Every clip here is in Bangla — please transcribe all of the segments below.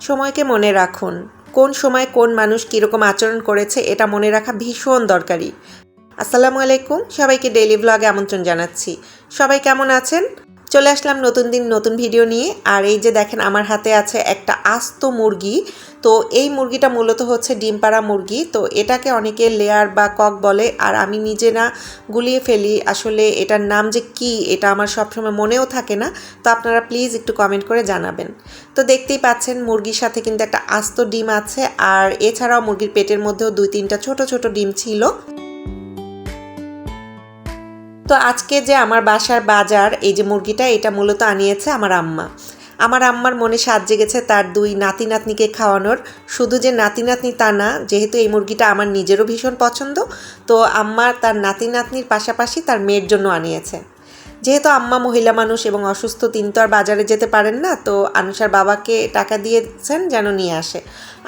সময়কে মনে রাখুন। কোন সময় কোন মানুষ কীরকম আচরণ করেছে এটা মনে রাখা ভীষণ দরকারি। আসসালামু আলাইকুম। সবাইকে ডেইলি ব্লগে আমন্ত্রণ জানাচ্ছি। সবাই কেমন আছেন? চলে আসলাম নতুন দিন, নতুন ভিডিও নিয়ে। আর এই যে দেখেন, আমার হাতে আছে একটা আস্ত মুরগি। তো এই মুরগিটা মূলত হচ্ছে ডিম পাড়া মুরগি। তো এটাকে অনেকে লেয়ার বা কক বলে। আর আমি নিজে না গুলিয়ে ফেলি। আসলে এটার নাম যে কি, এটা আমার সবসময় মনেও থাকে না। তো আপনারা প্লিজ একটু কমেন্ট করে জানাবেন। তো দেখতেই পাচ্ছেন, মুরগির সাথে কিন্তু একটা আস্ত ডিম আছে। আর এছাড়াও মুরগির পেটের মধ্যেও দুই তিনটা ছোট ছোট ডিম ছিল। তো আজকে যে আমার বাসার বাজার, এই যে মুরগিটা, এটা মূলত আনিয়েছে আমার আম্মা। আমার আম্মার মনে সাজ জেগেছে তার দুই নাতি নাতনিকে খাওয়ানোর। শুধু যে নাতি নাতনি তা না, যেহেতু এই মুরগিটা আমার নিজেরও ভীষণ পছন্দ, তো আম্মা তার নাতি নাতনির পাশাপাশি তার মেয়ের জন্য আনিয়েছে। যেহেতু আম্মা মহিলা মানুষ এবং অসুস্থ, তিনি তো আর বাজারে যেতে পারেন না, তো আনুষার বাবাকে টাকা দিয়েছেন যেন নিয়ে আসে।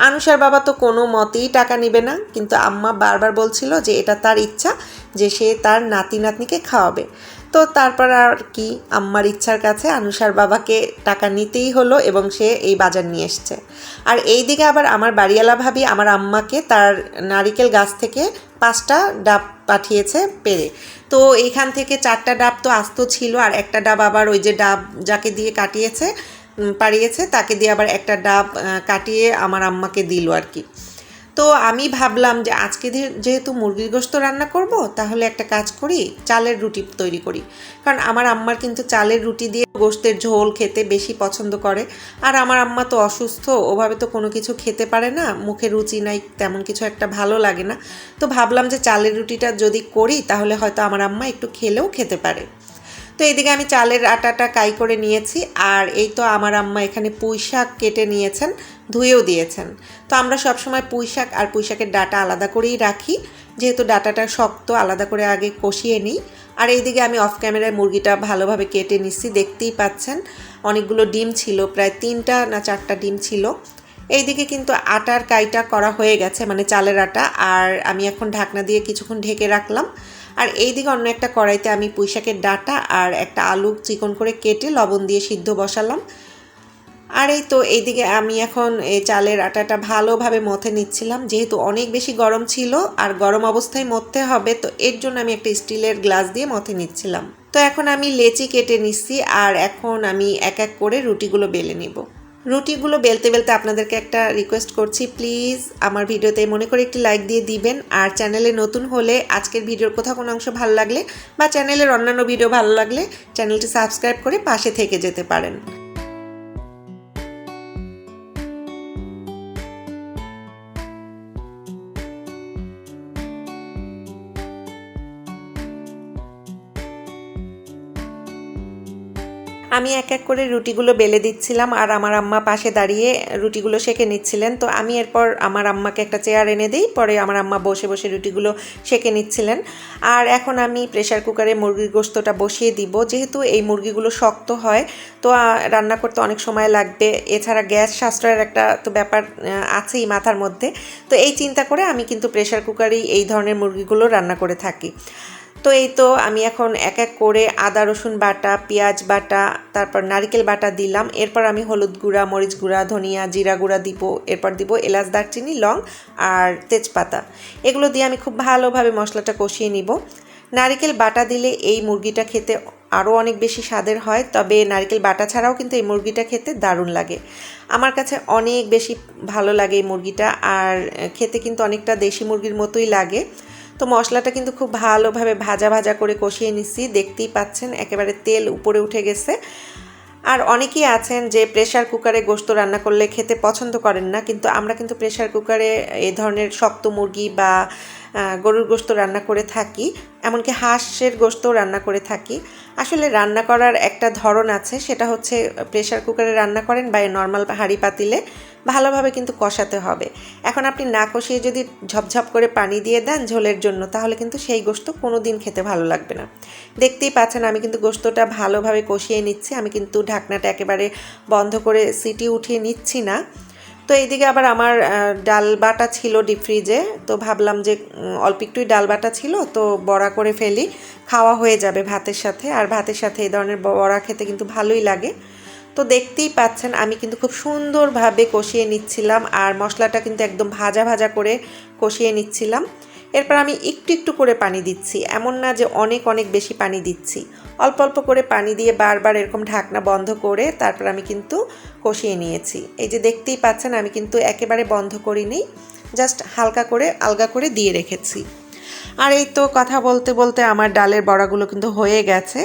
আনুষার বাবা তো কোনো মতেই টাকা নেবে না, কিন্তু আম্মা বারবার বলছিল যে এটা তার ইচ্ছা যে সে তার নাতি নাতনিকে খাওয়াবে। তো তারপর আর কি, আম্মার ইচ্ছার কাছে আনুষার বাবাকে টাকা নিতেই হলো এবং সে এই বাজার নিয়ে এসছে। আর এই দিকে আবার আমার বাড়িওয়ালা ভাবি আমার আম্মাকে তার নারিকেল গাছ থেকে পাঁচটা ডাব পাঠিয়েছে পেরে। তো এইখান থেকে চারটা ডাব তো আস্ত ছিল আর একটা ডাব আবার ওই যে ডাব যাকে দিয়ে কাটিয়েছে পাড়িয়েছে, তাকে দিয়ে আবার একটা ডাব কাটিয়ে আমার আম্মাকে দিল আর কি। তো আমি ভাবলাম যে আজকে যেহেতু মুরগির গোস্ত রান্না করব, তাহলে একটা কাজ করি, চালের রুটি তৈরি করি। কারণ আমার আম্মার কিন্তু চালের রুটি দিয়ে গোস্তের ঝোল খেতে বেশি পছন্দ করে। আর আমার আম্মা তো অসুস্থ, ওভাবে তো কোনো কিছু খেতে পারে না, মুখে রুচি নাই, তেমন কিছু একটা ভালো লাগে না। তো ভাবলাম যে চালের রুটিটা যদি করি, তাহলে হয়তো আমার আম্মা একটু খেলেও খেতে পারে। তো এইদিকে আমি চালের আটাটা কাই করে নিয়েছি, আর এই তো আমার আম্মা এখানে পুঁই শাক কেটে নিয়েছেন, ধুয়েও দিয়েছেন। তো আমরা সবসময় পুঁই শাক আর পুঁই শাকের ডাটা আলাদা করেই রাখি, যেহেতু ডাটাটা শক্ত, আলাদা করে আগে কষিয়ে নিই। আর এইদিকে আমি অফ ক্যামেরায় মুরগিটা ভালোভাবে কেটে নিচ্ছি, দেখতেই পাচ্ছেন। অনেকগুলো ডিম ছিল, প্রায় তিনটা না চারটা ডিম ছিল। এইদিকে কিন্তু আটার কাইটা করা হয়ে গেছে মানে চালের আটা, আর আমি এখন ঢাকনা দিয়ে কিছুক্ষণ ঢেকে রাখলাম। আর এইদিকে অন্য একটা কড়াইতে আমি পুঁইশাকের ডাটা আর একটা আলু চিকন করে কেটে লবণ দিয়ে সিদ্ধ বসালাম। আর এই তো এইদিকে আমি এখন এই চালের আটাটা ভালোভাবে মথে নিচ্ছিলাম। যেহেতু অনেক বেশি গরম ছিল আর গরম অবস্থায় মথতে হবে, তো এর জন্য আমি একটা স্টিলের গ্লাস দিয়ে মথে নিচ্ছিলাম। তো এখন আমি লেচি কেটে নিচ্ছি আর এখন আমি এক এক করে রুটিগুলো বেলে নিব। রুটিগুলো বেলতে বেলতে আপনাদেরকে একটা রিকোয়েস্ট করছি। প্লিজ আমার ভিডিওতে মনে করে একটি লাইক দিয়ে দিবেন। আর চ্যানেলে নতুন হলে আজকের ভিডিওর কোথাও কোনো অংশ ভালো লাগলে বা চ্যানেলের অন্যান্য ভিডিও ভালো লাগলে চ্যানেলটি সাবস্ক্রাইব করে পাশে থেকে যেতে পারেন। আমি এক এক করে রুটিগুলো বেলে দিচ্ছিলাম আর আমার আম্মা পাশে দাঁড়িয়ে রুটিগুলো সেঁকে নিচ্ছিলেন। তো আমি এরপর আমার আম্মাকে একটা চেয়ার এনে দিই, পরে আমার আম্মা বসে বসে রুটিগুলো সেঁকে নিচ্ছিলেন। আর এখন আমি প্রেশার কুকারে মুরগির গোস্তটা বসিয়ে দিব। যেহেতু এই মুরগিগুলো শক্ত হয়, তো রান্না করতে অনেক সময় লাগবে। এছাড়া গ্যাস সাশ্রয়ের একটা তো ব্যাপার আছেই মাথার মধ্যে। তো এই চিন্তা করে আমি কিন্তু প্রেশার কুকারেই এই ধরনের মুরগিগুলো রান্না করে থাকি। তো এই তো আমি এখন এক এক করে আদা, রসুন বাটা, পেঁয়াজ বাটা, তারপর নারকেল বাটা দিলাম। এরপর আমি হলুদ গুঁড়া, মরিচ গুঁড়া, ধনিয়া, জিরা গুঁড়া দিব। এরপর দিব এলাচ, দারচিনি, লং আর তেজপাতা। এগুলো দিয়ে আমি খুব ভালোভাবে মশলাটা কষিয়ে নিব। নারকেল বাটা দিলে এই মুরগিটা খেতে আরও অনেক বেশি স্বাদের হয়, তবে নারকেল বাটা ছাড়াও কিন্তু এই মুরগিটা খেতে দারুণ লাগে। আমার কাছে অনেক বেশি ভালো লাগে এই মুরগিটা, আর খেতে কিন্তু অনেকটা দেশি মুরগির মতোই লাগে। তো মশলাটা কিন্তু খুব ভালোভাবে ভাজা ভাজা করে কষিয়ে নিচ্ছি। দেখতেই পাচ্ছেন, একেবারে তেল উপরে উঠে গেছে। আর অনেকেই আছেন যে প্রেশার কুকারে গোস্ত রান্না করলে খেতে পছন্দ করেন না, কিন্তু আমরা কিন্তু প্রেশার কুকারে এ ধরনের শক্ত মুরগি বা গরুর গোস্ত রান্না করে থাকি, এমনকি হাঁসের গোস্তও রান্না করে থাকি। আসলে রান্না করার একটা ধরন আছে, সেটা হচ্ছে প্রেশার কুকারে রান্না করেন বা নর্মাল হাঁড়ি পাতিলে, ভালোভাবে কিন্তু কষাতে হবে। এখন আপনি না কষিয়ে যদি ঝপঝপ করে পানি দিয়ে দেন ঝোলের জন্য, তাহলে কিন্তু সেই গোস্ত কোনো দিন খেতে ভালো লাগবে না। দেখতেই পাচ্ছেন আমি কিন্তু গোস্তটা ভালোভাবে কষিয়ে নিচ্ছি, আমি কিন্তু ঢাকনাটা একেবারে বন্ধ করে সিটি উঠিয়ে নিচ্ছি না। তো এইদিকে আবার আমার ডাল বাটা ছিল ডিপ ফ্রিজে তো ভাবলাম যে অল্প একটুই ডাল বাটা ছিল, তো বড়া করে ফেলি, খাওয়া হয়ে যাবে ভাতের সাথে, আর ভাতের সাথে এই ধরনের বড়া খেতে কিন্তু ভালোই লাগে। তো দেখতেই পাচ্ছেন, আমি কিন্তু খুব সুন্দরভাবে কষিয়ে নিচ্ছিলাম, আর মশলাটা কিন্তু একদম ভাজা ভাজা করে কষিয়ে নিচ্ছিলাম। এরপর আমি একটু একটু করে পানি দিচ্ছি। এমন না যে অনেক অনেক বেশি পানি দিচ্ছি। অল্প অল্প করে পানি দিয়ে বারবার এরকম ঢাকনা বন্ধ করে তারপর আমি কিন্তু কষিয়ে নিয়েছি। এই যে দেখতেই পাচ্ছেন, আমি কিন্তু একেবারে বন্ধ করিনি, জাস্ট হালকা করে, আলগা করে দিয়ে রেখেছি। আর এই তো কথা বলতে বলতে আমার ডালের বড়াগুলো কিন্তু হয়ে গেছে।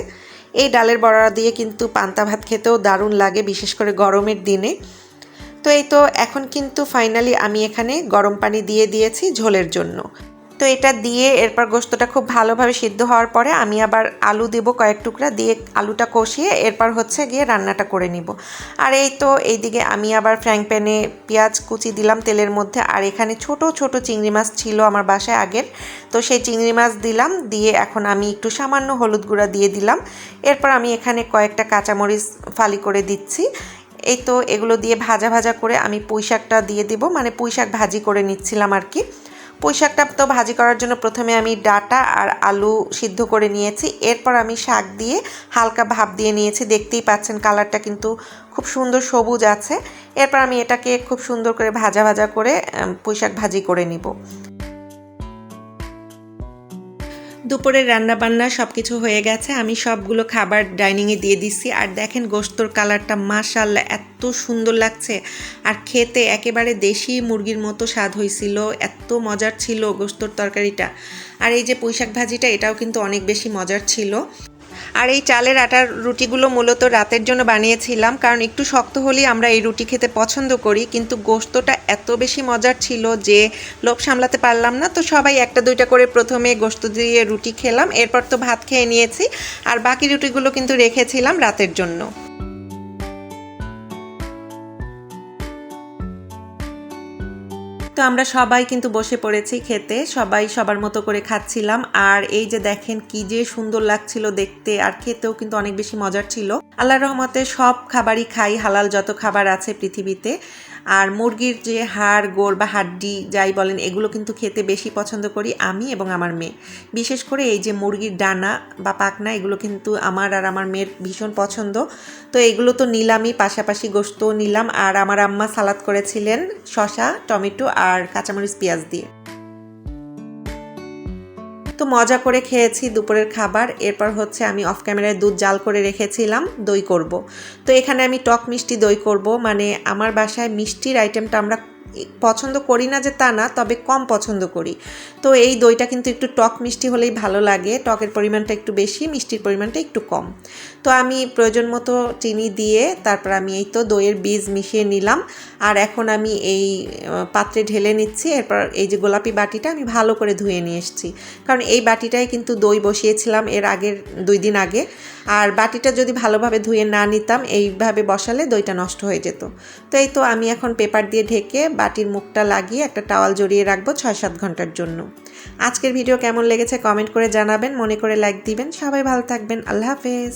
এই ডালের বড়া দিয়ে কিন্তু পান্তা ভাত খেতেও দারুণ লাগে, বিশেষ করে গরমের দিনে। তো এই তো এখন কিন্তু ফাইনালি আমি এখানে গরম পানি দিয়ে দিয়েছি ঝোলের জন্য। তো এটা দিয়ে এরপর গোস্তটা খুব ভালোভাবে সিদ্ধ হওয়ার পরে আমি আবার আলু দেব কয়েক টুকরা দিয়ে আলুটা কষিয়ে এরপর হচ্ছে গিয়ে রান্নাটা করে নিব। আর এই তো এইদিকে আমি আবার ফ্র্যাঙ্ক প্যানে পেঁয়াজ কুচি দিলাম তেলের মধ্যে। আর এখানে ছোট ছোট চিংড়ি মাছ ছিল আমার বাসায় আগের। তো সেই চিংড়ি মাছ দিলাম, দিয়ে এখন আমি একটু সামান্য হলুদ গুঁড়া দিয়ে দিলাম। এরপর আমি এখানে কয়েকটা কাঁচামরিচ ফালি করে দিচ্ছি। এই তো এগুলো দিয়ে ভাজা ভাজা করে আমি পুঁই শাকটা দিয়ে দিব। মানে পুঁই শাক ভাজি করে নিচ্ছিলাম আর কি। পুঁই শাকটা তো ভাজি করার জন্য প্রথমে আমি ডাটা আর আলু সিদ্ধ করে নিয়েছি। এরপর আমি শাক দিয়ে হালকা ভাপ দিয়ে নিয়েছি। দেখতেই পাচ্ছেন কালারটা কিন্তু খুব সুন্দর সবুজ আছে। এরপর আমি এটাকে খুব সুন্দর করে ভাজা ভাজা করে পুঁই শাক ভাজি করে নিব। দুপুরের রান্নাবান্না সব কিছু হয়ে গেছে। আমি সবগুলো খাবার ডাইনিংয়ে দিয়ে দিচ্ছি আর দেখেন গোস্তর কালারটা মাশাল্লাহ এত সুন্দর লাগছে। আর খেতে একেবারে দেশি মুরগির মতো স্বাদ হয়েছিল, এত মজার ছিল গোস্তর তরকারিটা। আর এই যে পুঁইশাক ভাজিটা, এটাও কিন্তু অনেক বেশি মজার ছিল। আর এই চালের আটার রুটিগুলো মূলত রাতের জন্য বানিয়েছিলাম, কারণ একটু শক্ত হলেই আমরা এই রুটি খেতে পছন্দ করি, কিন্তু গোস্তটা এত বেশি মজার ছিল যে লোভ সামলাতে পারলাম না। তো সবাই একটা দুইটা করে প্রথমে গোস্ত দিয়ে রুটি খেলাম, এরপর তো ভাত খেয়ে নিয়েছি, আর বাকি রুটিগুলো কিন্তু রেখেছিলাম রাতের জন্য। তো আমরা সবাই কিন্তু বসে পড়েছি খেতে, সবাই সবার মতো করে খাচ্ছিলাম। আর এই যে দেখেন কি যে সুন্দর লাগছিল দেখতে, আর খেতেও কিন্তু অনেক বেশি মজার ছিল। আল্লাহ রহমতে সব খাবারই খাই, হালাল যত খাবার আছে পৃথিবীতে। আর মুরগির যে হাড়, গোড় বা হাড্ডি যাই বলেন, এগুলো কিন্তু খেতে বেশি পছন্দ করি আমি এবং আমার মেয়ে। বিশেষ করে এই যে মুরগির ডানা বা পাকনা এগুলো কিন্তু আমার আর আমার মেয়ের ভীষণ পছন্দ। তো এগুলো তো নিলামই, পাশাপাশি গোস্ত নিলাম। আর আমার আম্মা সালাদ করেছিলেন শশা টমেটো আর কাঁচামরিচ, পেঁয়াজ দিয়ে। তো মজা করে খেয়েছি দুপুরের খাবার। এরপর হচ্ছে আমি অফ ক্যামেরায় দুধ জাল করে রেখেছিলাম, দই করব। তো এখানে আমি টক মিষ্টি দই করব। মানে আমার বাসায় মিষ্টির আইটেমটা আমরা পছন্দ করি না যে তা না, তবে কম পছন্দ করি। তো এই দইটা কিন্তু একটু টক মিষ্টি হলেই ভালো লাগে, টকের পরিমাণটা একটু বেশি, মিষ্টির পরিমাণটা একটু কম। তো আমি প্রয়োজন মতো চিনি দিয়ে তারপর আমি এই তো দইয়ের বীজ মিশিয়ে নিলাম। আর এখন আমি এই পাত্রে ঢেলে নিচ্ছি, এরপর এই যে গোলাপি বাটিটা আমি ভালো করে ধুয়ে নিয়ে এসেছি। কারণ এই বাটিটাই কিন্তু দই বসিয়েছিলাম এর আগের দুই দিন আগে। আর বাটিটা যদি ভালোভাবে ধুয়ে না নিতাম, এইভাবে বসালে দইটা নষ্ট হয়ে যেত। তো এই তো আমি এখন পেপার দিয়ে ঢেকে বাটির মুখটা লাগিয়ে একটা টাওয়াল জড়িয়ে রাখব ছয় সাত ঘণ্টার জন্য। আজকের ভিডিও কেমন লেগেছে কমেন্ট করে জানাবেন, মনে করে লাইক দিবেন। সবাই ভালো থাকবেন। আল্লাহ হাফেজ।